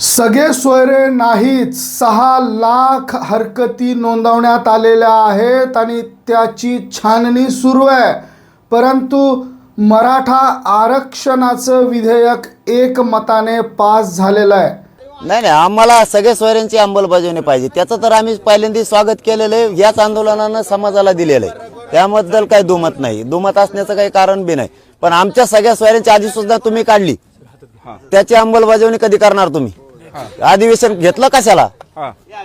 सगळे सोयरे नाहीत. सहा लाख हरकती नोंदवण्यात आलेल्या आहेत आणि त्याची छाननी सुरू आहे. परंतु मराठा आरक्षणाचं विधेयक एकमताने पास झालेलं आहे. नाही नाही आम्हाला सगळे सोयऱ्यांची अंमलबजावणी पाहिजे. त्याचं तर आम्ही पहिल्यांदा स्वागत केलेलं आहे याच आंदोलनानं समाजाला दिलेलं आहे. त्याबद्दल काही दुमत नाही. दुमत असण्याचं काही कारण बी नाही. पण आमच्या सगळ्या सोयऱ्यांची आधी सुद्धा तुम्ही काढली. त्याची अंमलबजावणी कधी करणार तुम्ही? अधिवेशन घेतलं कशाला?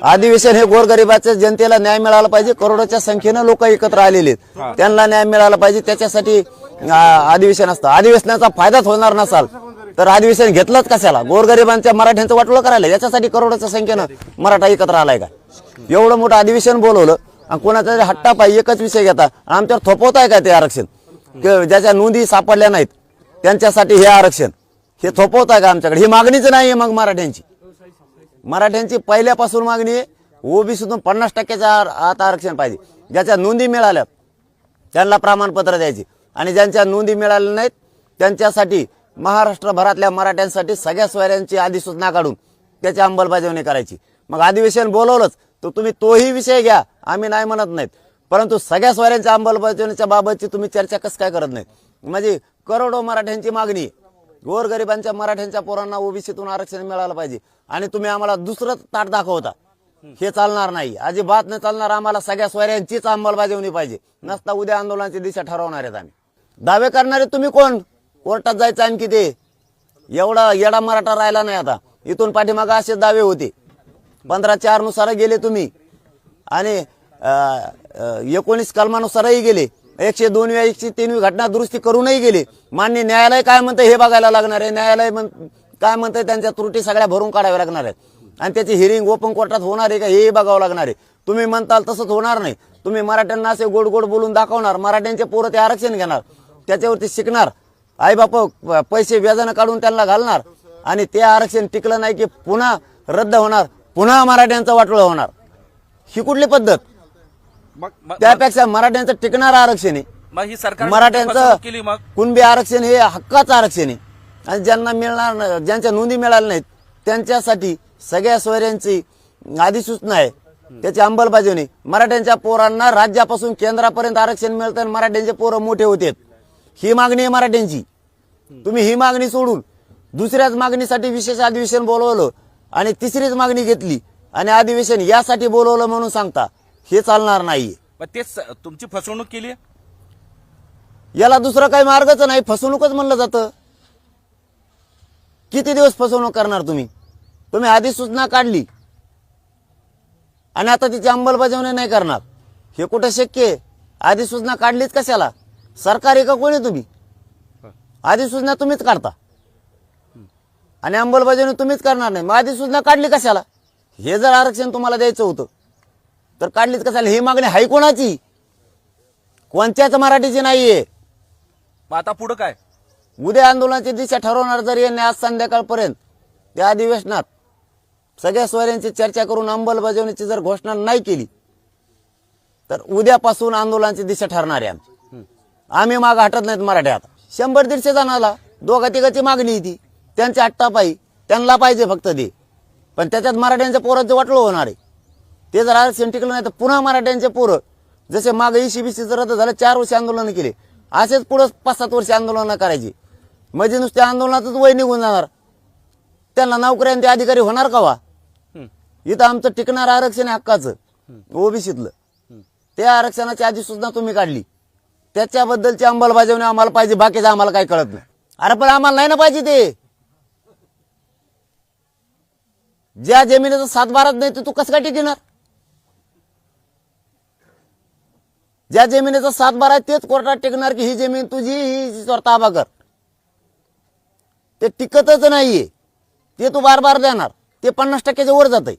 अधिवेशन हे गोरगरिबाच्या जनतेला न्याय मिळाला पाहिजे. करोडोच्या संख्येनं लोक एकत्र आलेले आहेत. त्यांना न्याय मिळाला पाहिजे. त्याच्यासाठी अधिवेशन असतं अधिवेशनाचा फायदाच होणार नसाल. तर अधिवेशन घेतलंच कशाला? गोरगरिबांच्या मराठ्यांचं वाटलं करायला. याच्यासाठी करोडोच्या संख्येनं मराठा एकत्र आलाय का? एवढं मोठं अधिवेशन बोलवलं आणि कोणाचा तरी हट्टा पाहिजे एकच विषय घेता आमच्यावर थोपवताय का ते आरक्षण? ज्याच्या नोंदी सापडल्या नाहीत त्यांच्यासाठी हे आरक्षण. हे थोपवताय का आमच्याकडे? ही मागणीच नाही मग मराठ्यांची. मराठ्यांची पहिल्यापासून मागणी आहे ओबीसीतून पन्नास टक्क्याच्या आता आरक्षण पाहिजे. ज्याच्या नोंदी मिळाल्या त्यांना प्रमाणपत्र द्यायची. आणि ज्यांच्या नोंदी मिळाल्या नाहीत त्यांच्यासाठी महाराष्ट्रभरातल्या मराठ्यांसाठी सगळ्या सोयऱ्यांची अधिसूचना काढून त्याची अंमलबजावणी करायची. मग अधिवेशन बोलवलंच तर तुम्ही तोही विषय घ्या आम्ही नाही म्हणत नाहीत. परंतु सगळ्या सोयऱ्यांच्या अंमलबजावणीच्या बाबतची तुम्ही चर्चा कसं काय करत नाहीत? म्हणजे करोडो मराठ्यांची मागणी आहे गोरगरिबांच्या मराठ्यांच्या पोरांना ओबीसीतून आरक्षण मिळालं पाहिजे. आणि तुम्ही आम्हाला दुसरं ताट दाखवता. हे चालणार नाही. अजिबात नाही चालणार आम्हाला सगळ्या सोयऱ्यांचीच अंमलबजावणी पाहिजे. नसता उद्या आंदोलनाची दिशा ठरवणार आहेत आम्ही. दावे करणारे तुम्ही कोण? कोर्टात जायचं आणखी ते. एवढा येडा मराठा राहिला नाही आता. इथून पाठीमागं असे दावे होते. पंधरा चारनुसार गेले तुम्ही. आणि एकोणीस कलमानुसारही गेले. एकशे दोन वेळा एकशे तीन घटना दुरुस्ती करूनही गेले. मान्य न्यायालय काय म्हणतं हे बघायला लागणार आहे. न्यायालय म्हण काय म्हणतंय त्यांच्या त्रुटी सगळ्या भरून काढाव्या लागणार आहेत. आणि त्याची हिरिंग ओपन कोर्टात होणार आहे का हे बघावं लागणार आहे. तुम्ही म्हणताल तसंच होणार नाही. तुम्ही मराठ्यांना असे गोड गोड बोलून दाखवणार मराठ्यांचे पोरं ते आरक्षण घेणार त्याच्यावरती शिकणार. आई बाप पैसे व्याजानं काढून त्यांना घालणार. आणि ते आरक्षण टिकलं नाही की पुन्हा रद्द होणार पुन्हा मराठ्यांचं वाटोळं होणार. ही कुठली पद्धत? त्यापेक्षा मराठ्यांचं टिकणारं आरक्षण आहे. मराठ्यांचं कुणबी आरक्षण हे हक्काचं आरक्षण आहे. आणि ज्यांना मिळणार ज्यांच्या नोंदी मिळाल्या नाहीत त्यांच्यासाठी सगळ्या सोयऱ्यांची अधिसूचना आहे. त्याची अंमलबजावणी. मराठ्यांच्या पोरांना राज्यापासून केंद्रापर्यंत आरक्षण मिळतं आणि मराठ्यांचे पोरं मोठे होते ही मागणी आहे मराठ्यांची. तुम्ही ही मागणी सोडून दुसऱ्याच मागणीसाठी विशेष अधिवेशन बोलवलं आणि तिसरीच मागणी घेतली आणि अधिवेशन यासाठी बोलवलं म्हणून सांगता हे चालणार मग तेच तुमची फसवणूक केली याला दुसरा काही मार्गच नाही. फसवणूकच म्हणलं जातं. किती दिवस फसवणूक करणार तुम्ही? तुम्ही आधी सूचना काढली. आणि आता तिची अंमलबजावणी नाही करणार. हे कुठं शक्य आहे? आधी सूचना काढलीच कशाला? सरकार का कोणी तुम्ही? आधी सूचना तुम्हीच काढता. आणि अंमलबजावणी तुम्हीच करणार नाही. मग आधी सूचना काढली कशाला? हे जर आरक्षण तुम्हाला द्यायचं होतं तर काढलीच कशाला? ही मागणी हाय कोणाची कोणत्याच मराठीची नाहीये. आता पुढं काय? उद्या आंदोलनाची दिशा ठरवणार जर यांनी आज संध्याकाळपर्यंत त्या अधिवेशनात सगळ्या सोयऱ्यांची चर्चा करून अंमलबजावणीची जर घोषणा नाही केली तर उद्यापासून आंदोलनाची दिशा ठरणार आहे आमची. आम्ही माग हटत नाहीत मराठी आता. शंभर दीडशे जणाला दोघा तिघाची मागणी ती. त्यांच्या अट्टापायी त्यांना पाहिजे फक्त ते. पण त्याच्यात मराठ्यांच्या पोरांचं वाटलं होणार आहे ते जर आरक्षण टिकलं नाही तर पुन्हा मराठ्यांचे पोरं जसे मागे ईसीबीसीचं रद्द झालं चार वर्ष आंदोलन केले. असेच पुढं पाच सात वर्ष आंदोलन करायची. म्हणजे नुसत्या आंदोलनातच वय निघून जाणार. त्यांना नोकऱ्या आणि ते अधिकारी होणार का वा इथं आमचं टिकणार आरक्षण हक्काचं. ओबीसीतलं. त्या आरक्षणाची आधी सुद्धा तुम्ही काढली. त्याच्याबद्दलची अंमलबजावणी आम्हाला पाहिजे बाकीचं आम्हाला काही कळत नाही. अरे पण आम्हाला नाही ना पाहिजे ते. ज्या जमिनीचा सात बाराच नाही ते तू कसं काय टिकणार? ज्या जमिनीचा सात बारा आहे तेच कोर्टात टिकणार की ही जमीन तुझी ही स्वतः ताबा कर. ते टिकतच नाहीये. ते तू बार बार देणार. ते पन्नास टक्क्याच्या वर जात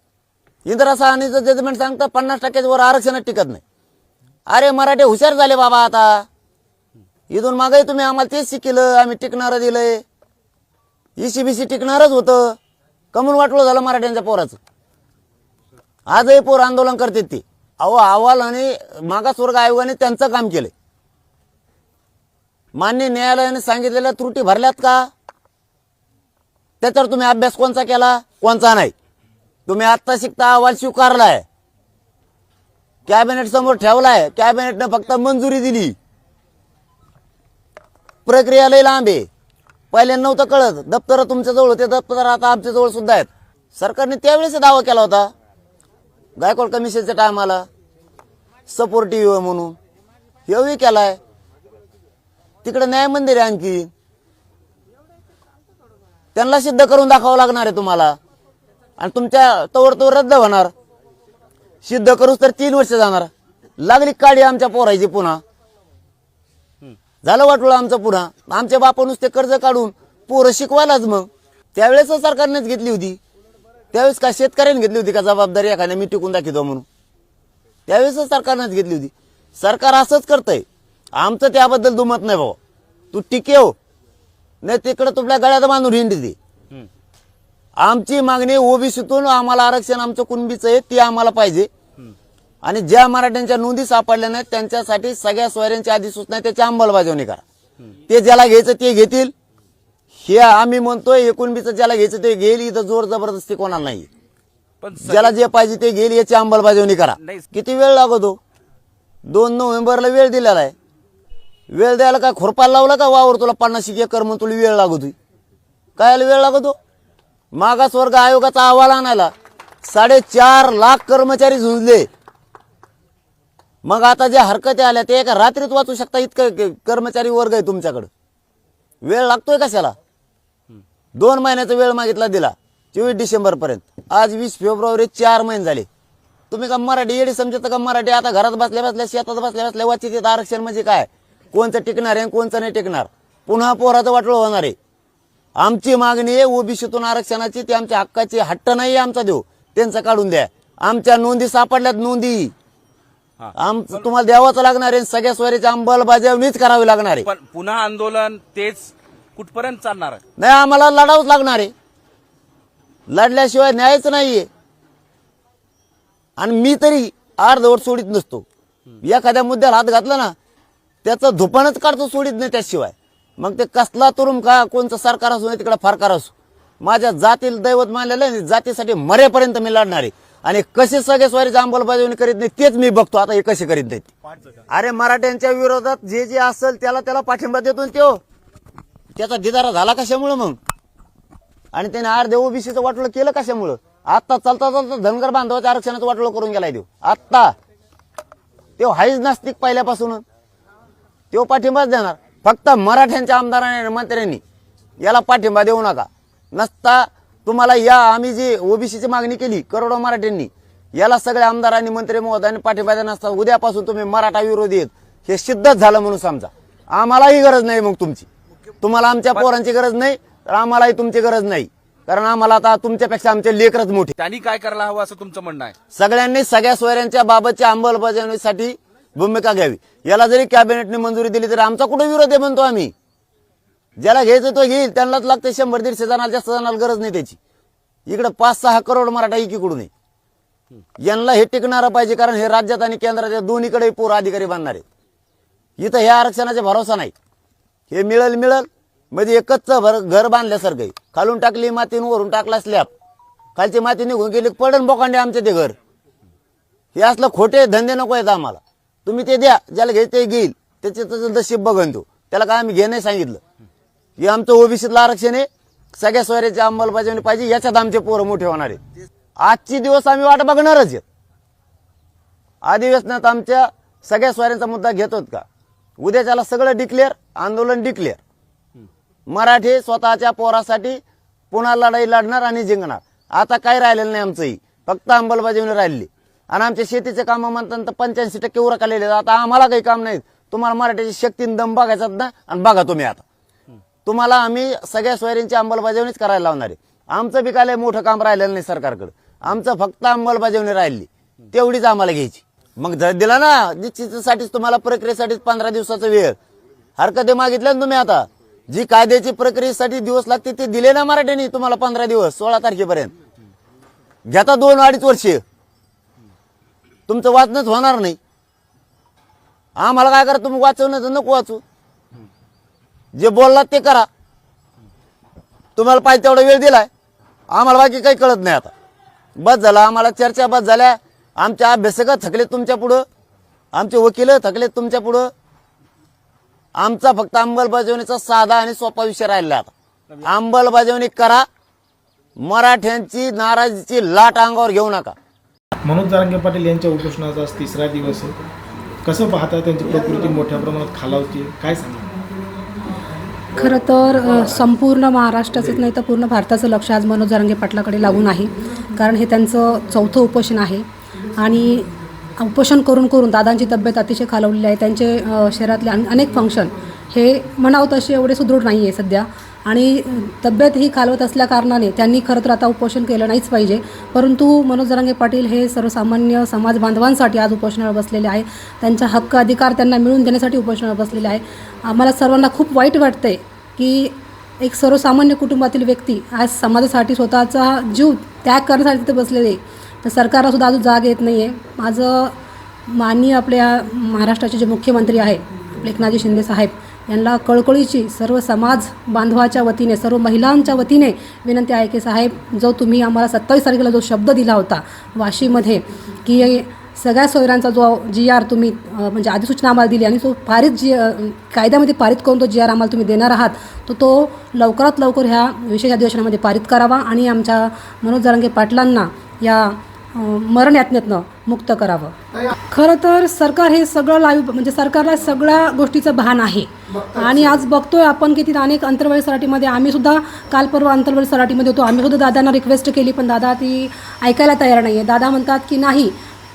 इंदिरा सहानीचं जजमेंट सांगतं पन्नास टक्क्याच्या वर आरक्षणात टिकत नाही. अरे मराठे हुशार झाले बाबा आता. इथून मागे तुम्ही आम्हाला तेच शिकलं आम्ही टिकणारं दिलंय. ईसी बी सी टिकणारच होतं. कमून वाटलं झालं मराठ्यांच्या पोराचं. आजही पोर आंदोलन करते ते. अहो अहवाल आणि मागासवर्ग आयोगाने त्यांचं काम केलंय. मान्य न्यायालयाने सांगितलेल्या त्रुटी भरल्यात का? त्याच्यावर तुम्ही अभ्यास कोणचा केला? कोणचा नाही. तुम्ही आत्ता शिकता अहवाल स्वीकारलाय. कॅबिनेट समोर ठेवलाय. कॅबिनेटनं फक्त मंजुरी दिली. प्रक्रिया लय लांब आहे. पहिले नव्हतं कळत. दप्तर तुमच्याजवळ ते होते. दप्तर आता आमच्याजवळ सुद्धा आहेत. सरकारने त्यावेळेस दावा केला होता. गायकवाड कमिशनच्या टायमाला सपोर्टिव्ह म्हणून. हेही केलाय. तिकडे न्याय मंदिर आहे आणखी. त्यांना सिद्ध करून दाखवावं लागणार आहे तुम्हाला. आणि तुमच्या तोवर रद्द होणार. सिद्ध करूच तर तीन वर्ष जाणार. लागली काडी आमच्या पोरायची पुन्हा. झालं वाटलं आमचं पुन्हा. आमच्या बापा नुसते कर्ज काढून पोरं शिकवायलाच मग. त्यावेळेस सरकारनेच घेतली होती. त्यावेळेस का शेतकऱ्याने घेतली होती का जबाबदारी एखाद्या मी टिकून दाखवतो म्हणून? त्यावेळेस सरकारनेच घेतली होती. सरकार असंच करतंय. आमचं त्याबद्दल दुमत नाही भाऊ. तू टिकेव हो. नाही तिकडं तुमच्या गळ्यात बांधून हिंडते हम्म. आमची मागणी ओबीसीतून आम्हाला आरक्षण आमचं कुणबीचं आहे ती आम्हाला पाहिजे. आणि ज्या मराठ्यांच्या नोंदी सापडल्या नाहीत त्यांच्यासाठी सगळ्या सोयऱ्यांची अधिसूचना त्याची अंमलबजावणी करा. ते ज्याला घ्यायचं ते घेतील. हे आम्ही म्हणतोय एकुणबीचं ज्याला घ्यायचं ते घेईल इथं जोर जबरदस्ती कोणाला नाही. पण ज्याला जे पाहिजे ते घेईल याची अंमलबजावणी करा. किती वेळ लागतो? दोन नोव्हेंबरला वेळ दिलेला आहे. वेळ द्यायला काय खुरपायला लावला का? वावर तुला पन्नास एकर म्हणून तुला वेळ लागतोय. काय वेळ लागतो? मागासवर्ग आयोगाचा अहवाल आणायला साडेचार लाख कर्मचारी झुंजले. मग आता ज्या हरकती आल्या ते एका रात्रीत वाचू शकता इतकं कर्मचारी वर्ग आहे तुमच्याकडं. वेळ लागतोय कशाला? दोन महिन्याचा वेळ मागितला दिला चोवीस डिसेंबर पर्यंत. आज वीस फेब्रुवारी चार महिने झाले. तुम्ही का मराठी येडी समजत का मराठी? आता घरात बसल्या बसल्या शेतात बसल्या बसल्या वाचित आरक्षण म्हणजे काय? कोणचं टिकणार आहे आणि कोणचं नाही टिकणार? पुन्हा पोराचं वाटलं होणार आहे. आमची मागणी आहे ओबीसीतून आरक्षणाची ती आमच्या हक्काची हट्ट नाही आमचा देऊ त्यांचं काढून द्या. आमच्या नोंदी सापडल्यात नोंदी. तुम्हाला द्यावंच लागणार आहे सगळ्या स्वरीची अंमलबजावणीच करावी लागणार आहे. पण पुन्हा आंदोलन तेच कुठपर्यंत चालणार आहे? नाही आम्हाला लढावंच लागणार आहे. लढल्याशिवाय न्यायच नाहीये. आणि मी तरी अर्धवट सोडित नसतो. एखाद्या मुद्द्याला हात घातला ना त्याचं धुपानच काढतो सोडीत नाही त्याशिवाय. मग ते कसला तुरुम का कोणचं सरकार असो नाही तिकडे फारकार असो. माझ्या जातील दैवत मानलेलं आहे जातीसाठी मरेपर्यंत मी लढणार आहे. आणि कसे सगळे स्वारीची अंमलबजावणी करीत नाही तेच मी बघतो. आता हे कसे करीत नाहीत. अरे मराठ्यांच्या विरोधात जे जे असेल त्याला त्याला पाठिंबा देतो ना त्यो त्याचा दिदारा झाला कशामुळं मग? आणि त्याने अर्धे ओबीसीचं वाटलं केलं कशामुळं? आत्ता चालता चालता धनगर बांधवाच्या आरक्षणाचं वाटलं करून गेलाय देऊ आत्ता. ते हायच नास्तिक पहिल्यापासून. तो पाठिंबाच देणार. फक्त मराठ्यांच्या आमदारांनी आणि मंत्र्यांनी याला पाठिंबा देऊ नका. नसता तुम्हाला या आम्ही जी ओबीसीची मागणी केली करोडो मराठ्यांनी याला सगळ्या आमदारांनी मंत्री महोदयांनी पाठिंबा देणार नसता. उद्यापासून तुम्ही मराठा विरोधी आहेत. हे सिद्धच झालं म्हणून समजा. आम्हालाही गरज नाही मग तुमची. तुम्हाला आमच्या पोरांची गरज नाही तर आम्हालाही तुमची गरज नाही. कारण आम्हाला आता तुमच्यापेक्षा आमचे लेकरच मोठे. त्यांनी काय करायला हवं असं तुमचं म्हणणं आहे? सगळ्यांनी सगळ्या सोयऱ्यांच्या बाबतच्या अंमलबजावणीसाठी भूमिका घ्यावी. याला जरी कॅबिनेटने मंजुरी दिली तरी आमचा कुठे विरोध आहे म्हणतो आम्ही? ज्याला घ्यायचं तो घेईल त्यांनाच लागते शंभर दीडशे जणाला जास्त जणाला गरज नाही त्याची. इकडे पाच सहा करोड मराठा एकीकडून आहे. यांना हे टिकणारं पाहिजे कारण हे राज्यात आणि केंद्राच्या दोन्हीकडे पूर अधिकारी बांधणार आहेत. इथं हे आरक्षणाचा भरोसा नाही. हे मिळल मिळेल. म्हणजे एकच भर घर बांधल्यासारखं आहे. खालून टाकली मातीन वरून टाकला स्लॅब. खालची माती निघून गेली पडन बोकांडे आमचे ते घर. हे असलं खोटे धंदे नको आहेत आम्हाला. तुम्ही ते द्या ज्याला घ्यायचं ते घेईल. त्याचे त्याचं नशीब बघन तो. त्याला काय आम्ही घे नाही सांगितलं. हे आमचं ओबीसीतलं आरक्षण आहे. सगळ्या सोयऱ्याची अंमलबजावणी पाहिजे याच्यात आमचे पोरं मोठे होणार आहे आजची दिवस आम्ही वाट बघणारच आहेत. अधिवेशनात आमच्या सगळ्या सोयऱ्यांचा मुद्दा घेतोत का? उद्याच्याला सगळं डिक्लेअर आंदोलन डिक्लेअर मराठी स्वतःच्या पोरासाठी पुन्हा लढाई लढणार आणि जिंकणार. आता काही राहिलेलं नाही आमचंही. फक्त अंमलबजावणी राहिली आणि आमच्या शेतीचे कामं म्हणतात तर पंच्याऐंशी टक्के उरकालेले आता आम्हाला काही काम नाही तुम्हाला मराठीची शक्तीन दम बघायचा ना? आणि बघा तुम्ही आता. तुम्हाला आम्ही सगळ्या सोयरींची अंमलबजावणीच करायला लावणार आहे. आमचं बी काय मोठं काम राहिलेलं नाही सरकारकडे. आमचं फक्त अंमलबजावणी राहिली. तेवढीच आम्हाला घ्यायची. मग जर दिला ना निश्चितसाठीच तुम्हाला प्रक्रियेसाठीच पंधरा दिवसाचा वेळ. हरकत मागितल्या ना तुम्ही आता. जी कायद्याची प्रक्रियेसाठी दिवस लागते ते दिले ना मराठ्यांनी तुम्हाला पंधरा दिवस सोळा तारखेपर्यंत. घेता दोन अडीच वर्षे. तुमचं वाचणंच होणार नाही. आम्हाला काय करा तुम्ही वाचवण्याचं नको वाचू. जे बोललात ते करा. तुम्हाला पाहिजे तेवढा वेळ दिलाय. आम्हाला बाकी काही कळत नाही आता. बस झाला आम्हाला चर्चा बस झाल्या. आमच्या अभ्यासक थकले तुमच्या पुढं. आमचे वकील थकले तुमच्या पुढं. आमचा फक्त अंमलबजावणीचा साधा आणि सोपा विषय राहिला आता. अंमलबजावणी करा. मराठ्यांची नाराजीची लाट अंगावर घेऊ नका. मनोज जारंगे पाटील यांच्या उपोषणाचा आज तिसरा दिवस आहे. कसं पाहता त्यांची प्रकृती मोठ्या प्रमाणात खालावते काय सांगा खरं तर अ, संपूर्ण महाराष्ट्राचंच नाही तर पूर्ण भारताचं लक्ष आज मनोज जरांगे पाटलाकडे लागून आहे. कारण हे त्यांचं चौथं उपोषण आहे. आणि उपोषण करून करून दादांची तब्येत अतिशय खालवलेली आहे. त्यांचे अ, अन- अनेक फंक्शन हे म्हणावं तसे एवढे सुदृढ नाही आहे सध्या. आणि तब्येत ही खालवत असल्या कारणाने त्यांनी खरं तर आता उपोषण केलं नाहीच पाहिजे. परंतु मनोज जरांगे पाटील हे सर्वसामान्य समाज बांधवांसाठी आज उपोषणावर बसलेले आहे त्यांचा हक्क अधिकार त्यांना मिळवून देण्यासाठी उपोषणावर बसलेले आहे आम्हाला सर्वांना खूप वाईट वाटते की एक सर्वसामान्य कुटुंबातील व्यक्ती आज समाजासाठी स्वतःचा जीव त्याग करण्यासाठी तिथे बसलेले आहे. तर सरकारलासुद्धा अजून जाग येत नाही आहे माझं माननीय आपल्या महाराष्ट्राचे जे मुख्यमंत्री आहे एकनाथजी शिंदे साहेब यांना कळकळीची सर्व समाज बांधवाच्या वतीने सर्व महिलांच्या वतीने विनंती आहे की साहेब जो तुम्ही आम्हाला सत्तावीस तारखेला जो शब्द दिला होता वाशीमध्ये की सगळ्या सोयऱ्यांचा जो जी आर तुम्ही म्हणजे अधिसूचना आम्हाला दिली आणि तो पारित जी कायद्यामध्ये पारित करून तो जी आर आम्हाला तुम्ही देणार आहात तर तो लवकरात लवकर ह्या विशेष अधिवेशनामध्ये पारित करावा आणि आमच्या मनोज जरांगे पाटलांना या मरण यातनेतनं मुक्त करावं. खरं तर सरकार हे सगळं लाईव्ह म्हणजे सरकारला सगळ्या गोष्टीचं भान आहे. आणि आज बघतोय आपण की तिथं अनेक अंतर्वेळी सराटीमध्ये आम्ही सुद्धा काल परवा अंतर्वेळी सराटीमध्ये होतो. आम्ही सुद्धा दादांना रिक्वेस्ट केली पण दादा ती ऐकायला तयार नाही आहे दादा म्हणतात की नाही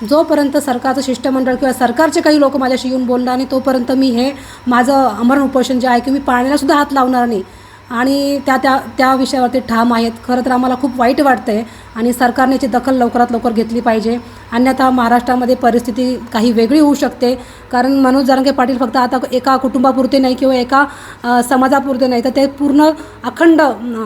जोपर्यंत सरकारचं शिष्टमंडळ किंवा सरकारचे काही लोक माझ्याशी येऊन बोलणार नाही तोपर्यंत मी हे माझं अमरण उपोषण जे आहे की मी पाळण्याला सुद्धा हात लावणार नाही. आणि त्या त्या त्या विषयावरती ठाम आहेत. खरं तर आम्हाला खूप वाईट वाटतं आहे आणि सरकारने याची दखल लवकरात लवकर घेतली पाहिजे. अन्यथा महाराष्ट्रामध्ये परिस्थिती काही वेगळी होऊ शकते. कारण मनोज जरंगे पाटील फक्त आता एका कुटुंबापुरते नाही किंवा एका समाजापुरते नाही. तर ते पूर्ण अखंड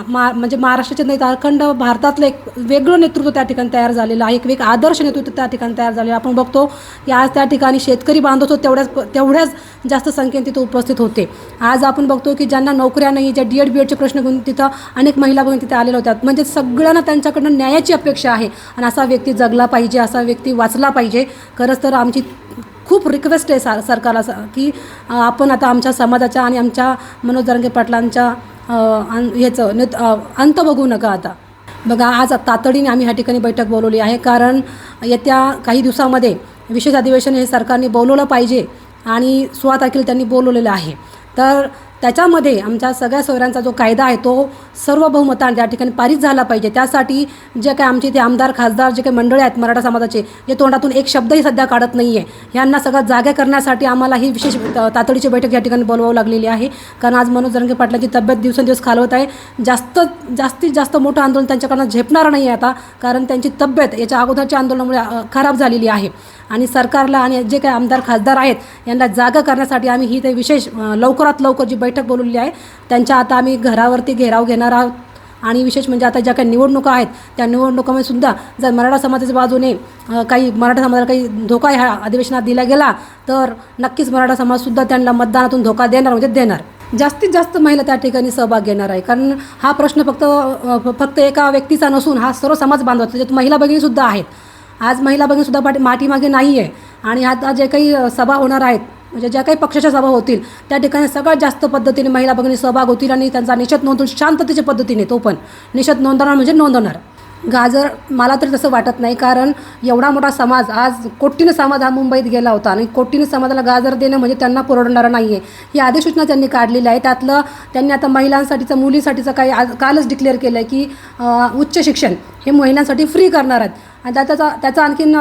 मा म्हणजे महाराष्ट्राचे नाही तर अखंड भारतातलं एक वेगळं नेतृत्व त्या ठिकाणी तयार झालेलं आहे. एक वेग आदर्श नेतृत्व त्या ठिकाणी तयार झालेलं आहे. आपण बघतो की आज त्या ठिकाणी शेतकरी बांधवतो तेवढ्याच तेवढ्याच जास्त संख्येने तिथं उपस्थित होते. आज आपण बघतो की ज्यांना नोकऱ्या नाही ज्या डी एड बी एडचे प्रश्न घेऊन तिथं अनेक महिला बघून तिथे आलेल्या होत्या. म्हणजे सगळ्यांना त्यांच्याकडनं न्याय न्यायाची अपेक्षा आहे. आणि असा व्यक्ती जगला पाहिजे असा व्यक्ती वाचला पाहिजे. खरंच तर आमची खूप रिक्वेस्ट आहे सर सरकारला स- की आपण आता आमच्या समाजाच्या आणि आमच्या मनोज जरंगे पाटलांच्या ह्याचं नेत अंत बघू नका आता. बघा आज तातडीने आम्ही ह्या ठिकाणी बैठक बोलवली आहे. कारण येत्या काही दिवसामध्ये विशेष अधिवेशन हे सरकारने बोलवलं पाहिजे आणि सोळा तारखेला त्यांनी बोलवलेलं आहे. तर त्याच्यामध्ये आमच्या सगळ्या सोयऱ्यांचा जो कायदा आहे तो सर्व बहुमतान त्या ठिकाणी पारित झाला पाहिजे. त्यासाठी जे काय आमचे ते आमदार खासदार जे काही मंडळी आहेत मराठा समाजाचे जे तोंडातून एक शब्दही सध्या काढत नाही आहे यांना सगळं जागे करण्यासाठी आम्हाला ही विशेष तातडीची बैठक या ठिकाणी बोलवावं लागलेली आहे. कारण आज मनोज रंगे पाटलांची तब्येत दिवसेंदिवस खालवत आहे. जास्त जास्तीत जास्त मोठं आंदोलन त्यांच्याकडनं झेपणार नाही आहे आता कारण त्यांची तब्येत याच्या अगोदरच्या आंदोलनामुळे खराब झालेली आहे. आणि सरकारला आणि जे काही आमदार खासदार आहेत यांना जागा करण्यासाठी आम्ही ही ते विशेष लवकरात लवकर जी बैठक बैठक बोलवली आहे. त्यांच्या आता आम्ही घरावरती घेराव घेणार आहोत. आणि विशेष म्हणजे आता ज्या काही निवडणुका आहेत त्या निवडणुकामध्ये सुद्धा जर मराठा समाजाच्या बाजूने काही मराठा समाजाला काही धोका ह्या अधिवेशनात दिला गेला तर नक्कीच मराठा समाजसुद्धा त्यांना मतदानातून धोका देणार म्हणजे देणार. जास्तीत जास्त महिला त्या ठिकाणी सहभाग घेणार आहे. कारण हा प्रश्न फक्त फक्त एका व्यक्तीचा नसून हा सर्व समाज बांधवतो त्याच्यात महिला भगिनीसुद्धा आहेत. आज महिला भगिनीसुद्धा पाठी माठीमागे नाही आहे आणि आता जे काही सभा होणार आहेत म्हणजे ज्या काही पक्षाच्या सभा होतील त्या ठिकाणी सगळ्यात जास्त पद्धतीने महिला भगिनी सहभाग होतील आणि त्यांचा निषेध नोंदवून शांततेच्या पद्धतीने तो पण निषेध नोंदवणार म्हणजे नोंदवणार. गाजर मला तरी तसं वाटत नाही कारण एवढा मोठा समाज आज कोटीनं समाज हा मुंबईत गेला होता आणि कोटीनं समाजाला गाजर देणं म्हणजे त्यांना परवडणारं नाही आहे ही अधिसूचना त्यांनी काढलेली आहे त्यातलं त्यांनी आता महिलांसाठीचं मुलींसाठीचं काही आज कालच डिक्लेअर केलं आहे की उच्च शिक्षण हे महिलांसाठी फ्री करणार आहेत. आणि त्याचा त्याचा आणखीन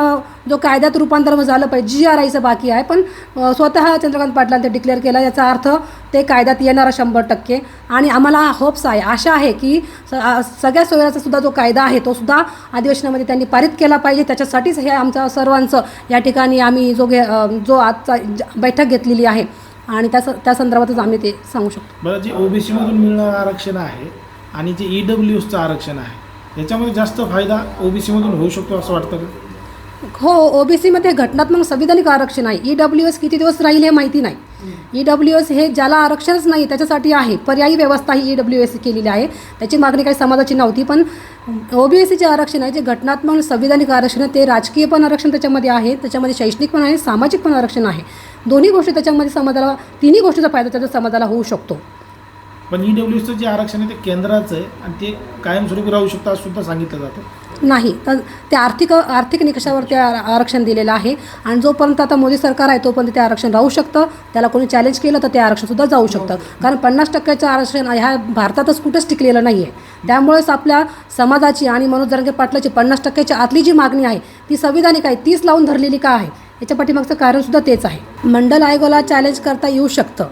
जो कायद्यात रूपांतर झालं पाहिजे जी आर आयचं बाकी आहे पण स्वतः चंद्रकांत पाटलांनी ते डिक्लेअर केलं याचा अर्थ ते कायद्यात येणारा शंभर टक्के. आणि आम्हाला होप्स आहे आशा आहे की स सगळ्या सोयऱ्याचा सुद्धा जो कायदा आहे तो सुद्धा अधिवेशनामध्ये त्यांनी पारित केला पाहिजे. त्याच्यासाठीच हे आमचं सर्वांचं या ठिकाणी आम्ही जो घे जो आजचा ज- बैठक घेतलेली आहे. आणि त्या स- त्या संदर्भातच आम्ही ते सांगू शकतो. बरं जे ओबीसीमधून मिळणारं आरक्षण आहे आणि जे ई डब्ल्यू एसचं आरक्षण आहे याच्यामध्ये जास्त फायदा ओबीसीमधून होऊ शकतो असं वाटतं का? हो ओबीसीमध्ये घटनात्मक संविधानिक आरक्षण आहे. ई डब्ल्यू एस किती दिवस राहील हे माहिती नाही. ई डब्ल्यू एस हे ज्याला आरक्षणच नाही त्याच्यासाठी आहे. पर्यायी व्यवस्था ही ई डब्ल्यू एस केलेली आहे. त्याची मागणी काही समाजाची नव्हती पण ओ बी एस सीचे आरक्षण आहे जे घटनात्मक संविधानिक आरक्षण आहे ते राजकीय पण आरक्षण त्याच्यामध्ये आहे त्याच्यामध्ये शैक्षणिक पण आहे सामाजिक पण आरक्षण आहे. दोन्ही गोष्टी त्याच्यामध्ये समाजाला तिन्ही गोष्टीचा फायदा त्याचा समाजाला होऊ शकतो. पण ई डब्ल्यू एसचं जे आरक्षण आहे ते केंद्राचं आहे आणि ते कायमस्वरूपी राहू शकतं असं सुद्धा सांगितलं जातं. नाही. तर ते आर्थिक आर्थिक निकषावर ते आर- आरक्षण दिलेलं आहे आणि जोपर्यंत आता मोदी सरकार आहे तोपर्यंत ते आरक्षण राहू शकतं. त्याला कोणी चॅलेंज केलं तर ते आरक्षणसुद्धा जाऊ शकतं. कारण पन्नास टक्क्याचं आरक्षण ह्या भारतातच कुठंच टिकलेलं नाही आहे त्यामुळेच आपल्या समाजाची आणि मनोज जरंगे पाटलाची पन्नास टक्क्याच्या आतली जी मागणी आहे ती संविधानिक आहे तीच लावून धरलेली का आहे? याच्या पाठीमागचं कारणसुद्धा तेच आहे. मंडल आयोगाला चॅलेंज करता येऊ शकतं.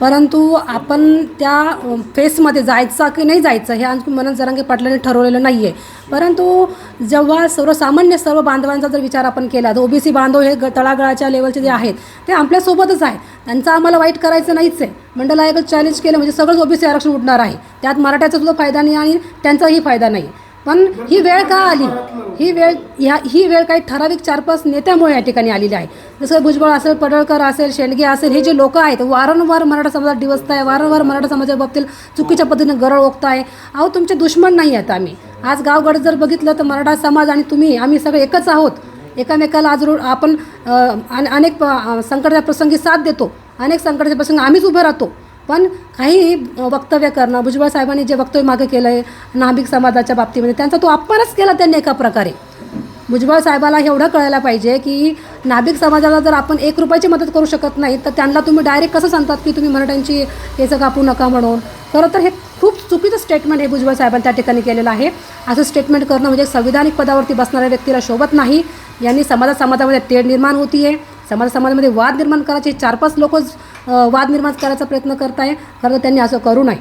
परंतु आपण त्या फेसमध्ये जायचा की नाही जायचं हे आणखी मनन जरांगे पाटलाने ठरवलेलं नाही आहे परंतु जेव्हा सर्वसामान्य सर्व बांधवांचा जर विचार आपण केला तर ओबीसी बांधव हे ग तळागळाच्या लेवलचे जे आहेत ते आपल्यासोबतच आहे त्यांचा आम्हाला वाईट करायचं नाहीच आहे. मंडल चॅलेंज केलं म्हणजे सगळंच ओबीसी आरक्षण उठणार आहे. त्यात मराठ्याचा सुद्धा फायदा नाही आणि त्यांचाही फायदा नाही. पण ही वेळ का आली? ही वेळ ह्या ही वेळ काही ठराविक चार पाच नेत्यामुळे या ठिकाणी आलेली आहे. जसं भुजबळ असेल पडळकर असेल शेंडगे असेल हे जे लोक आहेत वारंवार मराठा समाजात डिवसताय वारंवार मराठा समाजाबाबतीत बाबतीत चुकीच्या पद्धतीने गरळ ओकताय. अहो तुमचे दुश्मन नाही आहेत आम्ही. आज गावगड जर बघितलं तर मराठा समाज आणि तुम्ही आम्ही सगळे एकच आहोत. एकामेकाला आज रो आपण अनेक संकटाच्या प्रसंगी साथ देतो. अनेक संकटाच्या प्रसंगी आम्हीच उभे राहतो. पण काही वक्तव्य करणं भुजबळ साहेबांनी जे वक्तव्य मागे केलं आहे नाभिक समाजाच्या बाबतीमध्ये त्यांचा तो अपमानच केला त्यांनी एका प्रकारे. भुजबळ साहेबाला एवढं कळायला पाहिजे की नाभिक समाजाला जर आपण एक रुपयाची मदत करू शकत नाही तर त्यांना तुम्ही डायरेक्ट कसं सांगतात की तुम्ही मराठ्यांची केसं कापू नका म्हणून? खरं तर हे खूप चुकीचं स्टेटमेंट हे भुजबळ साहेबांनी त्या ठिकाणी केलेलं आहे. असं स्टेटमेंट करणं म्हणजे संविधानिक पदावरती बसणाऱ्या व्यक्तीला शोभत नाही. यांनी समाजा समाजामध्ये तेढ निर्माण होती आहे समाज समाजामध्ये वाद निर्माण करायचे चार पाच लोक वाद निर्माण करायचा प्रयत्न करत आहे खरं तर त्यांनी असं करू नये.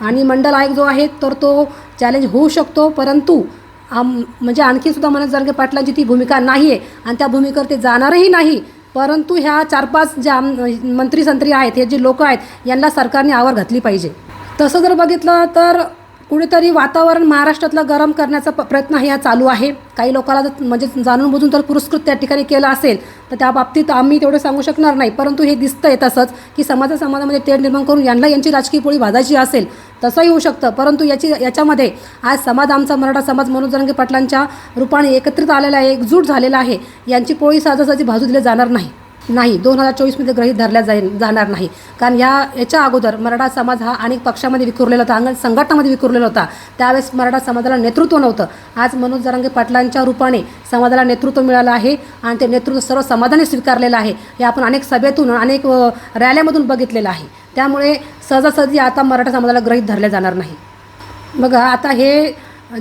आणि मंडल आयोग जो आहे तर तो चॅलेंज होऊ शकतो परंतु आम म्हणजे आणखी सुद्धा मनोज जरगे पाटलांची ती भूमिका नाही आहे आणि त्या भूमिकेवर ते जाणारही नाही. परंतु ह्या चार पाच ज्या आम- मंत्री संत्री आहेत हे जे लोक आहेत यांना सरकारने आवर घातली पाहिजे. तसं जर बघितलं तर कुठेतरी वातावरण महाराष्ट्रातलं गरम करण्याचा प- प्रयत्न हा चालू आहे. काही लोकांना जर म्हणजे जाणून बुजून जर पुरस्कृत त्या ठिकाणी केला असेल तर त्या बाबतीत आम्ही तेवढं सांगू शकणार नाही. परंतु हे दिसतं आहे तसंच की समाजा समाजामध्ये तेढ निर्माण करून यांना यांची राजकीय पोळी भाजायची असेल तसंही होऊ शकतं. परंतु याची याच्यामध्ये आज समाज आमचा मराठा समाज मनोज जरंगे पाटलांच्या रूपाने एकत्रित आलेला आहे एकजूट झालेला आहे. यांची पोळी सहजासहजी भाजू दिली जाणार नाही. नाही दोन हजार चोवीसमध्ये ग्रहित धरल्या जाईल जाणार नाही. कारण ह्या याच्या अगोदर मराठा समाज हा अनेक पक्षामध्ये विखुरलेला होता अंगण संघटनामध्ये विखुरलेला होता. त्यावेळेस मराठा समाजाला नेतृत्व नव्हतं. आज मनोज जरांगे पाटलांच्या रूपाने समाजाला नेतृत्व मिळालं आहे आणि ते नेतृत्व सर्व समाजाने स्वीकारलेलं आहे. हे आपण अनेक सभेतून अनेक रॅल्यामधून बघितलेलं आहे. त्यामुळे सहजासहजी आता मराठा समाजाला ग्रहित धरल्या जाणार नाही. बघा आता हे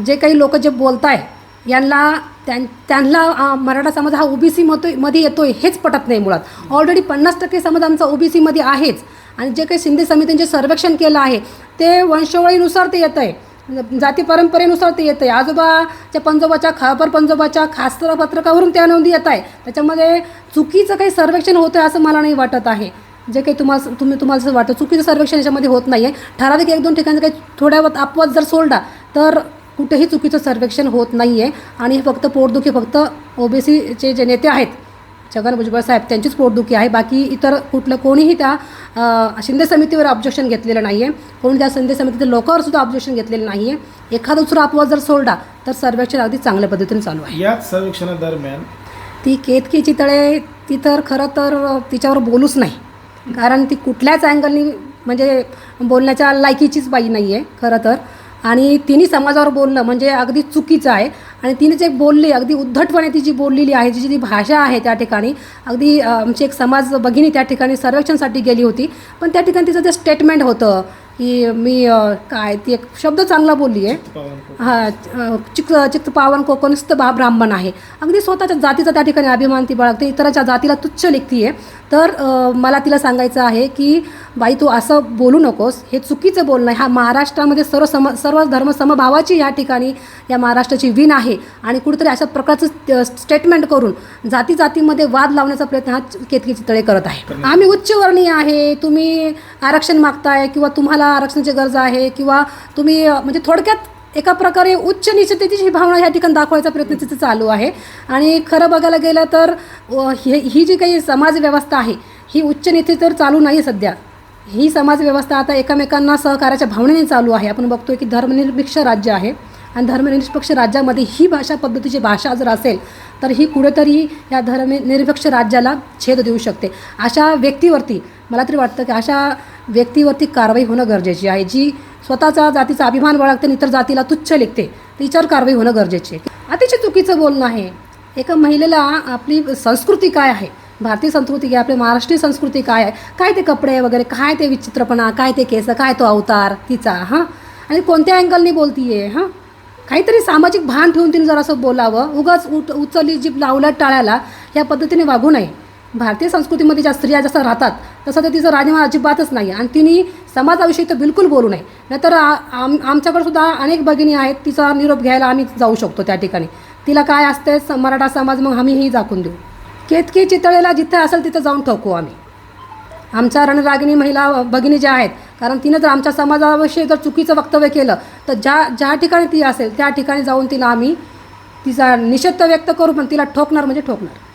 जे काही लोक जे बोलत आहे यांना त्यां त्यांना मराठा समाज हा ओबीसी मध्ये येतो आहे हेच पटत नाही मुळात. ऑलरेडी पन्नास टक्के समाज आमचा ओबीसीमध्ये आहेच. आणि जे काही शिंदे समितींचे सर्वेक्षण केलं आहे ते वंशवळीनुसार ते येतं आहे जाती परंपरेनुसार ते येतं आहे आजोबाच्या पंजोबाच्या खापर पंजोबाच्या खासदार पत्रकावरून त्या नोंदी येत आहे त्याच्यामध्ये चुकीचं काही सर्वेक्षण होतं आहे असं मला नाही वाटत आहे. जे काही तुम्हाला तुम्ही तुम्हाला असं वाटतं चुकीचं सर्वेक्षण याच्यामध्ये होत नाही आहे ठराविक एक दोन ठिकाणी काही थोड्या अपवाद जर सोडला तर कुठेही चुकीचं सर्वेक्षण होत नाही आहे आणि हे फक्त पोटदुखी फक्त ओबीसीचे जे नेते आहेत छगन भुजबळ साहेब त्यांचीच पोटदुखी आहे. बाकी इतर कुठलं कोणीही त्या शिंदे समितीवर ऑब्जेक्शन घेतलेलं नाही आहे कोणी त्या शिंदे समितीच्या लोकांवर सुद्धा ऑब्जेक्शन घेतलेलं नाही आहे एखादा दुसरा अपवाद जर सोडला तर सर्वेक्षण अगदी चांगल्या पद्धतीने चालू आहे. याच सर्वेक्षणादरम्यान ती केतकी चितळे ती तर खरं तर तिच्यावर बोलूच नाही. कारण ती कुठल्याच अँगलनी म्हणजे बोलण्याच्या लायकीचीच बाई नाही आहे खरं तर. आणि तिने समाजावर बोलणं म्हणजे अगदी चुकीचं आहे. आणि तिने जे बोलली अगदी उद्धटपणे ती जी बोललेली आहे जी जी भाषा आहे त्या ठिकाणी अगदी आमची एक समाज भगिनी त्या ठिकाणी सर्वेक्षणसाठी गेली होती. पण त्या ठिकाणी तिचं जे स्टेटमेंट होतं की मी काय ती एक शब्द चांगला बोलली आहे. हा चिक चित्त पावन कोकणस्थ बा ब्राह्मण आहे. अगदी स्वतःच्या जातीचा त्या ठिकाणी अभिमान ती बाळगते इतराच्या जातीला तुच्छ लेखती आहे. तर मला तिला सांगायचं आहे की बाई तू असं बोलू नकोस हे चुकीचं बोलणं हा महाराष्ट्रामध्ये सर्व सम सर्व धर्म समभावाची या ठिकाणी या महाराष्ट्राची विण आहे. आणि कुठेतरी अशा प्रकारचं स्टेटमेंट करून जाती जातीमध्ये वाद लावण्याचा प्रयत्न हा केतकी चितळे करत आहे. आम्ही उच्चवर्णीय आहे तुम्ही आरक्षण मागताय किंवा तुम्हाला आरक्षणाची गरज आहे किंवा तुम्ही म्हणजे थोडक्यात एका प्रकारे उच्च निश्चिततेची ही भावना ह्या ठिकाणी दाखवायचा प्रयत्न तिथं चालू आहे. आणि खरं बघायला गेलं तर हे ही जी काही समाजव्यवस्था आहे ही उच्च नीती तर चालू नाही सध्या. ही समाजव्यवस्था आता एकमेकांना सहकार्याच्या भावनेने चालू आहे. आपण बघतोय की धर्मनिरपेक्ष राज्य आहे आणि धर्मनिरपेक्ष राज्यामध्ये ही भाषा पद्धतीची भाषा जर असेल तर ही कुठेतरी या धर्मनिरपेक्ष राज्याला छेद देऊ शकते. अशा व्यक्तीवरती मला तरी वाटतं की अशा व्यक्तीवरती कारवाई होणं गरजेची आहे. जी स्वतःचा जातीचा अभिमान बाळगते आणि इतर जातीला तुच्छ लेखते तिच्यावर कारवाई होणं गरजेचे आहे. अतिशय चुकीचं बोलणं आहे. एका महिलेला आपली संस्कृती काय आहे? भारतीय संस्कृती काय? आपली महाराष्ट्रीय संस्कृती काय आहे? काय ते कपडे वगैरे काय ते विचित्रपणा काय ते केस काय तो अवतार तिचा हां? आणि कोणत्या अँगलनी बोलतीये हां? काहीतरी सामाजिक भान ठेवून तिने जरासं बोलावं. उगाच उठ उचलली जीप लावल्या टाळ्याला या पद्धतीने वागू नये. भारतीय संस्कृतीमध्ये ज्या स्त्रिया जसं राहतात तसं तर तिचं राजीनामा अजिबातच नाही आणि तिने समाजाविषयी तर बिलकुल बोलू नये. नाहीतर आम आमच्याकडे सुद्धा अनेक भगिनी आहेत तिचा निरोप घ्यायला आम्ही जाऊ शकतो त्या ठिकाणी. तिला काय असते स- मराठा समाज मग आम्हीही दाखवून देऊ. केतकी चितळेला जिथे असेल तिथं जाऊन ठोकू आम्ही. आमच्या रणरागिणी महिला भगिनी ज्या आहेत कारण तिनं जर आमच्या समाजाविषयी जर चुकीचं वक्तव्य केलं तर ज्या ज्या ठिकाणी ती असेल त्या ठिकाणी जाऊन तिला आम्ही तिचा निषेध व्यक्त करू पण तिला ठोकणार म्हणजे ठोकणार.